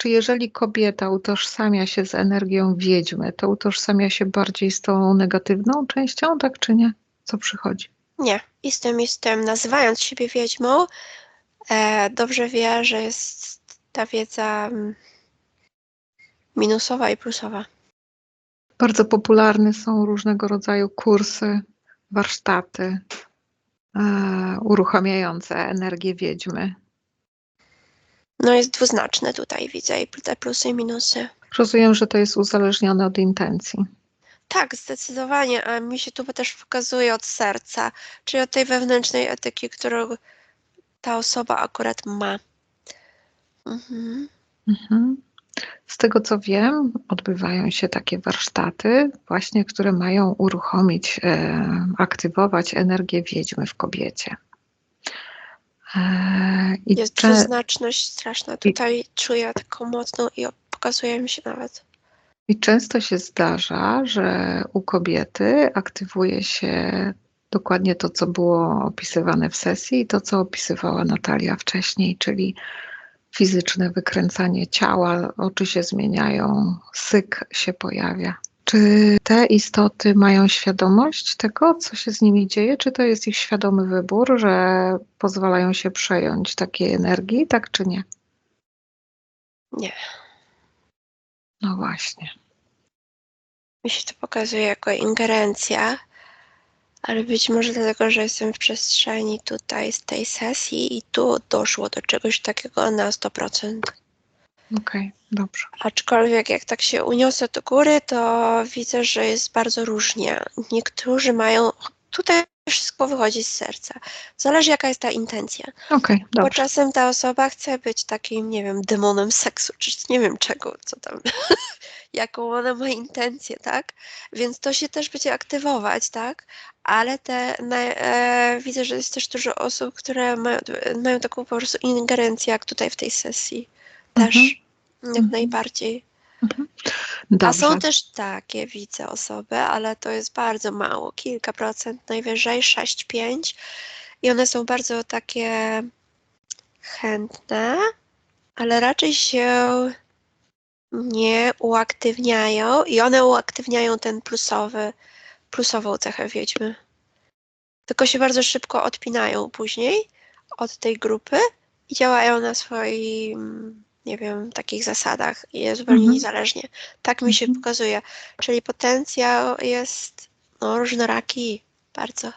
czy jeżeli kobieta utożsamia się z energią wiedźmy, to utożsamia się bardziej z tą negatywną częścią, tak czy nie? Co przychodzi? Nie, i z tym, i z tym, nazywając siebie wiedźmą, e, dobrze wie, że jest ta wiedza mm, minusowa i plusowa. Bardzo popularne są różnego rodzaju kursy, warsztaty e, uruchamiające energię wiedźmy. No jest dwuznaczne tutaj, widzę, i te plusy i minusy. Rozumiem, że to jest uzależnione od intencji. Tak, zdecydowanie, a mi się tu też pokazuje od serca, czyli od tej wewnętrznej etyki, którą ta osoba akurat ma. Mhm. Mhm. Z tego co wiem, odbywają się takie warsztaty, właśnie, które mają uruchomić, e, aktywować energię wiedźmy w kobiecie. E, I Jest dwuznaczność straszna. Tutaj czuję taką mocną i pokazuje mi się nawet. I często się zdarza, że u kobiety aktywuje się dokładnie to, co było opisywane w sesji i to, co opisywała Natalia wcześniej, czyli fizyczne wykręcanie ciała, oczy się zmieniają, syk się pojawia. Czy te istoty mają świadomość tego, co się z nimi dzieje? Czy to jest ich świadomy wybór, że pozwalają się przejąć takiej energii, tak czy nie? Nie. No właśnie. Mi się to pokazuje jako ingerencja, ale być może dlatego, że jestem w przestrzeni tutaj z tej sesji i tu doszło do czegoś takiego na 100%. Okej, dobrze. Aczkolwiek jak tak się uniosę do góry, to widzę, że jest bardzo różnie. Niektórzy mają, tutaj wszystko wychodzi z serca. Zależy jaka jest ta intencja. Okej, Bo dobrze. czasem ta osoba chce być takim, nie wiem, demonem seksu, czy nie wiem czego, co tam, jaką ona ma intencję, tak? Więc to się też będzie aktywować, tak? Ale te, na, e, widzę, że jest też dużo osób, które mają, mają taką po prostu ingerencję, jak tutaj w tej sesji. Też, Mhm. jak Mhm. najbardziej. A Dobrze. są też takie, widzę osoby, ale to jest bardzo mało, kilka procent, najwyżej 6-5 i one są bardzo takie chętne, ale raczej się nie uaktywniają i one uaktywniają ten plusowy, plusową cechę wiedźmy. Tylko się bardzo szybko odpinają później od tej grupy i działają na swoim, nie wiem, takich zasadach i zupełnie Mhm. niezależnie. Tak mi się Mhm. pokazuje. Czyli potencjał jest no, różnoraki bardzo.